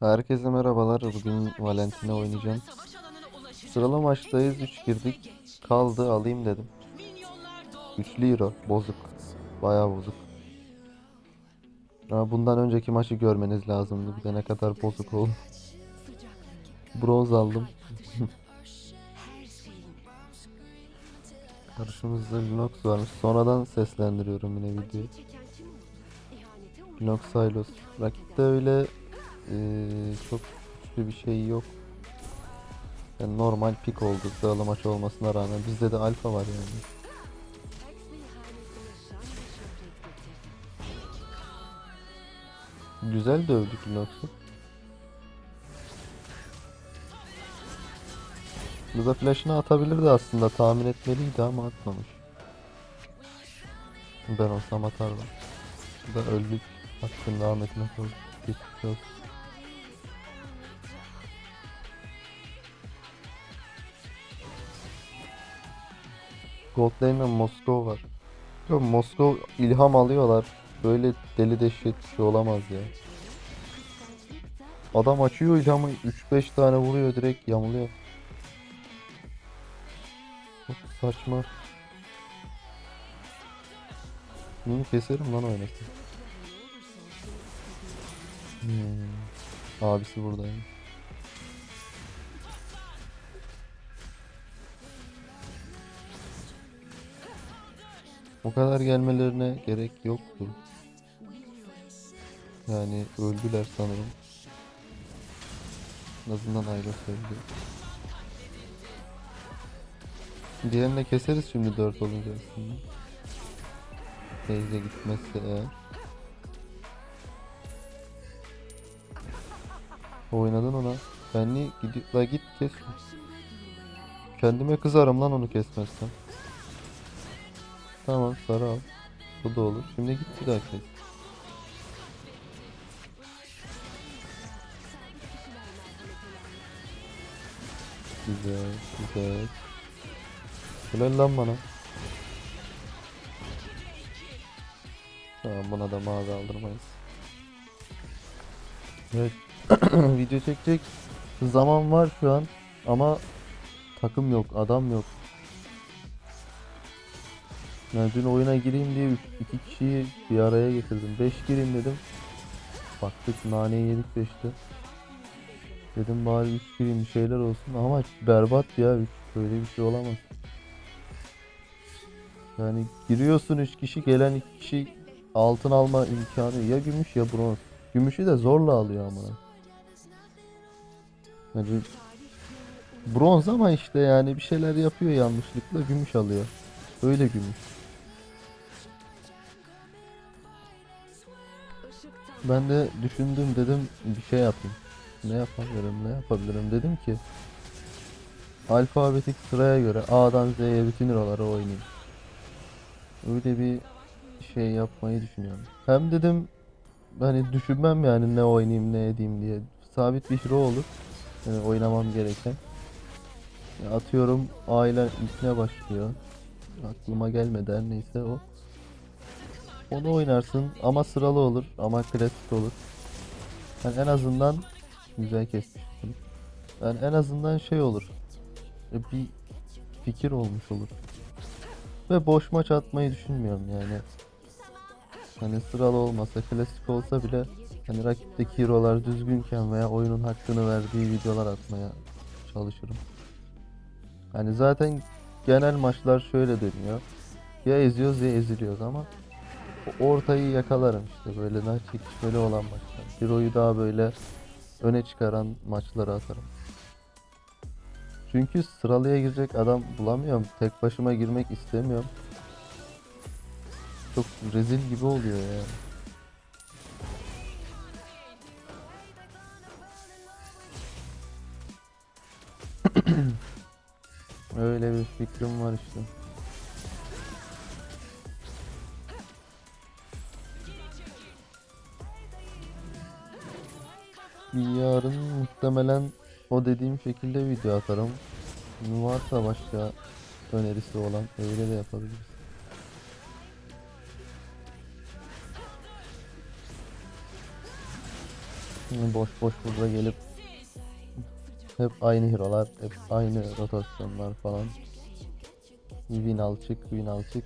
Herkese merhabalar. Bugün Valentina oynayacağım. Sıralı maçtayız. 3 girdik. Kaldı alayım dedim. 3 euro. Bozuk. Bayağı bozuk. Ama bundan önceki maçı görmeniz lazımdı. Bir de ne kadar bozuk oldu. Bronz aldım. Karşımızda Linux varmış. Sonradan seslendiriyorum yine videoyu. Linux Silos. Rakipte öyle çok güçlü bir şey yok. Yani normal pik oldu sıralı maç olmasına rağmen. Bizde de alfa var yani. Güzel dövdük Linux'u. Burada flash'ını atabilirdi aslında tahmin etmeliydi ama atmamış. Ben olsam atardım. Bu da öldük. Hakkın rahmetine koyduk. Geçmiş olsun. Gold Lane'le Moskova var. Yok Moskova ilham alıyorlar. Böyle deli dehşet bir şey olamaz ya. Adam açıyor ilhamı 3-5 tane vuruyor direkt yamuluyor. Çok saçma. Bunu keserim lan oynasın. Hmm. Abisi buradaymış. O kadar gelmelerine gerek yoktu. Yani öldüler sanırım. En azından Ayla öldü. Diğerini keseriz şimdi 4 olunca aslında. Teyze gitmezse eğer. Oynadın ona. Ben niye gidiyor? La git kes. Kendime kızarım lan onu kesmezsem. Tamam sarı al. Bu da olur. Şimdi git bir daha. Güzel, güzel. Helal lan bana. Tamam buna da mavi aldırmayız. Evet. Video çekecek zaman var şu an ama takım yok, adam yok. Yani dün oyuna gireyim diye üç, iki kişiyi bir araya getirdim. 5 gireyim dedim. Baktık naneyi yedik 5'te. Dedim bari 3 gireyim bir şeyler olsun ama berbat ya 3 böyle bir şey olamaz. Yani giriyorsun 3 kişi gelen 2 kişi altın alma imkanı ya gümüş ya bronz. Gümüşü de zorla alıyor ama. Yani bronz ama işte yani bir şeyler yapıyor yanlışlıkla gümüş alıyor. Öyle gümüş. Ben de düşündüm dedim bir şey yapayım. Ne yapabilirim ne yapabilirim dedim ki alfabetik sıraya göre A'dan Z'ye bütün hero'ları oynayayım. Öyle bir şey yapmayı düşünüyorum. Hem dedim hani düşünmem yani ne oynayayım ne edeyim diye. Sabit bir hero olur. Yani oynamam gereken. Atıyorum aile ilkine başlıyor. Aklıma gelmedi her neyse o. Onu oynarsın ama sıralı olur ama klasik olur. Yani en azından güzel kesmiştim. Yani en azından şey olur. e, Bir fikir olmuş olur. Ve boş maç atmayı düşünmüyorum yani. Hani sıralı olmasa, klasik olsa bile hani rakipteki hero'lar düzgünken veya oyunun hakkını verdiği videolar atmaya çalışırım. Hani zaten genel maçlar şöyle dönüyor. Ya eziyoruz ya eziliyoruz ama ortayı yakalarım işte böyle nar çekişmeli olan maçlar. Hero'yu daha böyle öne çıkaran maçları atarım. Çünkü sıralıya girecek adam bulamıyorum. Tek başıma girmek istemiyorum. Çok rezil gibi oluyor ya. Öyle bir fikrim var işte. Yarın muhtemelen o dediğim şekilde video atarım. Varsa başka önerisi olan öyle de yapabiliriz. Boş boş burada gelip hep aynı hero'lar, hep aynı rotasyonlar falan. Win al çık, win al çık.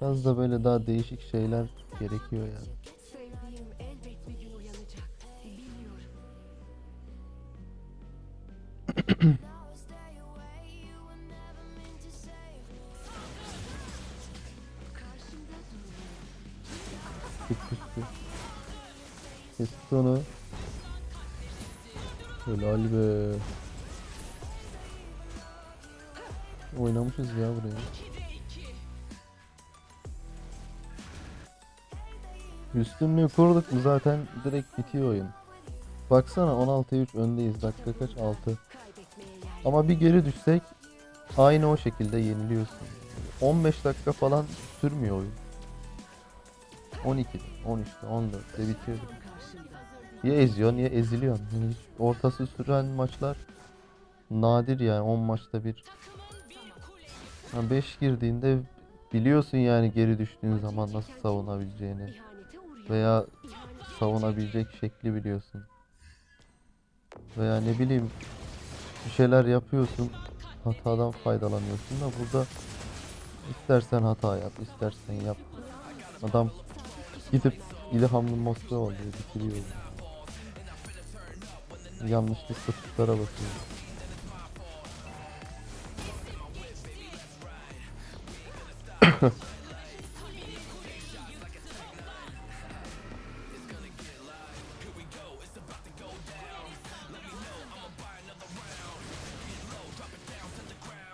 Biraz da böyle daha değişik şeyler gerekiyor yani. Çıktı. Kesti onu. Helal be. Oynamışız ya buraya. Üstünlüğü kurduk mu zaten direkt bitiyor oyun. Baksana 16'ya 3 öndeyiz. Dakika kaç? 6. Ama bir geri düşsek aynı o şekilde yeniliyorsun. 15 dakika falan sürmüyor oyun. 12'de, 13'te, 14'te bitiyor. Ya eziyorsun ya eziliyorsun. Hiç ortası süren maçlar nadir yani 10 maçta bir. 5 girdiğinde biliyorsun yani geri düştüğün zaman nasıl savunabileceğini veya savunabilecek şekli biliyorsun. Veya ne bileyim bir şeyler yapıyorsun hatadan faydalanıyorsun da burada istersen hata yap istersen yap. Adam gidip ilhamlı Moskva oluyor bitiriyor. Yanlışlıkla tuşlara basıyor.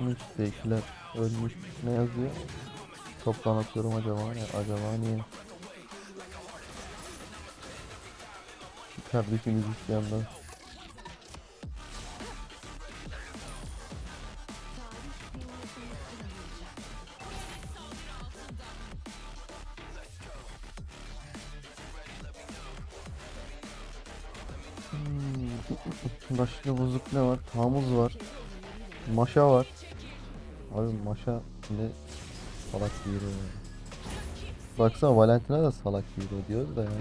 İşte ikiler ölmüş. Ne yazıyor? Toplan atıyorum acaba ne? Acaba niye? Kardeşimiz isyanda. tarih bir unutulamayacak. Hmm. Başka bozuk ne var? Kamuz var. Maşa var. Abi Maşa ne salak bir. Baksana Valentina da salak bir hero diyoruz da yani.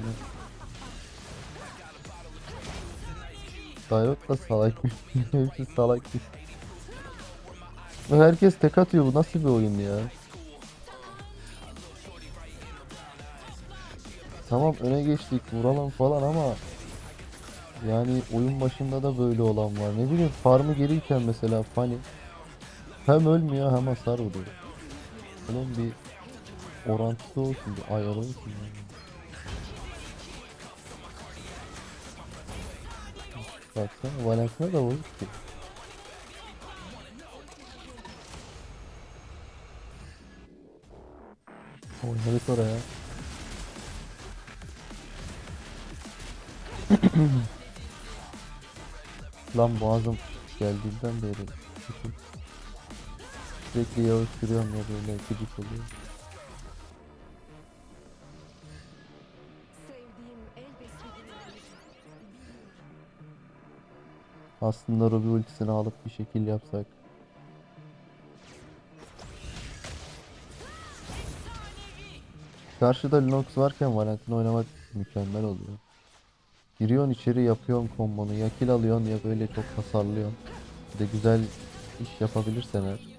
Dayot da salak bir Hepsi salak bir Herkes tek atıyor bu nasıl bir oyun ya? Tamam öne geçtik vuralım falan ama yani oyun başında da böyle olan var. Ne bileyim farmı geriyken mesela Fanny hem ölmüyor hem hasar vuruyor. Bunun bir orantısı olsun, bir ayarı olsun. Yani. Baksana Valentina da bozuk ki. Oynadık oraya. Lan boğazım geldiğinden beri sürekli yavaş sürüyorum ya böyle gıcık oluyor. Aslında Ruby ultisini alıp bir şekil yapsak. Karşıda Linux varken Valentina oynamak mükemmel oluyor. Giriyorsun içeri yapıyorsun kombonu ya kill alıyorsun ya böyle çok hasarlıyorsun. Bir de güzel iş yapabilirsen eğer.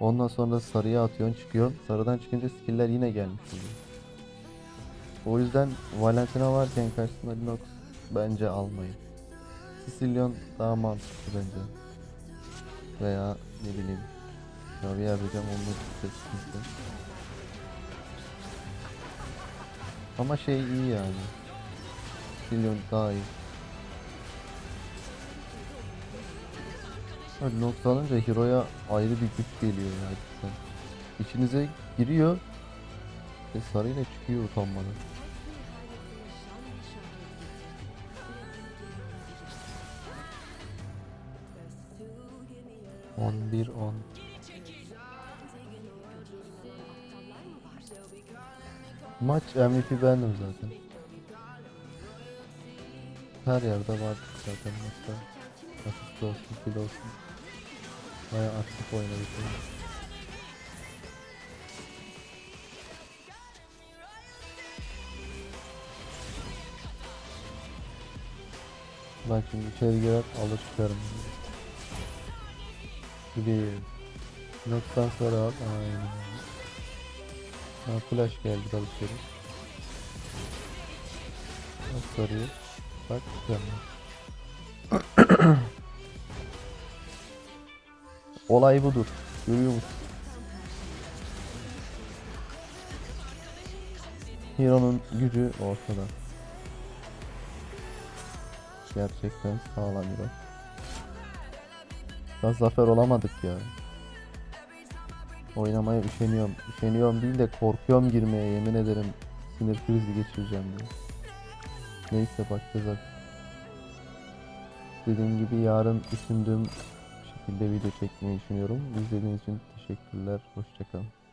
Ondan sonra sarıya atıyorsun çıkıyorsun. Sarıdan çıkınca skill'ler yine gelmiş oluyor. O yüzden Valentina varken karşısında Linux bence almayın. Sicilyon daha mantıklı bence. Veya ne bileyim. Ya bir yapacağım onu seçmiştim. Ama şey iyi yani. Sicilyon daha iyi. Nox alınca Hero'ya ayrı bir güç geliyor yani sen. İçinize giriyor ve sarıyla çıkıyor utanmadan. Her bir ihanetin şan ve şöhreti. 11 10 Aptallar mı var? Maç MVP bendim zaten. Her yerde var zaten maçta. Asist olsun, kill olsun. Baya aktif oynadık. Bak şimdi içeri girer alır çıkarım. Bir. Noktan sonra al. Aynen. Ha, flash geldi dalıp geri. Bak soruyu. Bak. Olay budur. Görüyor musun? Hero'nun gücü ortada. Gerçekten sağlam Hero. Daha zafer olamadık ya. Oynamaya üşeniyorum. Üşeniyorum değil de korkuyorum girmeye yemin ederim. Sinir krizi geçireceğim diye. Neyse bakacağız artık. Dediğim gibi yarın düşündüğüm şekilde video çekmeyi düşünüyorum. İzlediğiniz için teşekkürler. Hoşçakalın.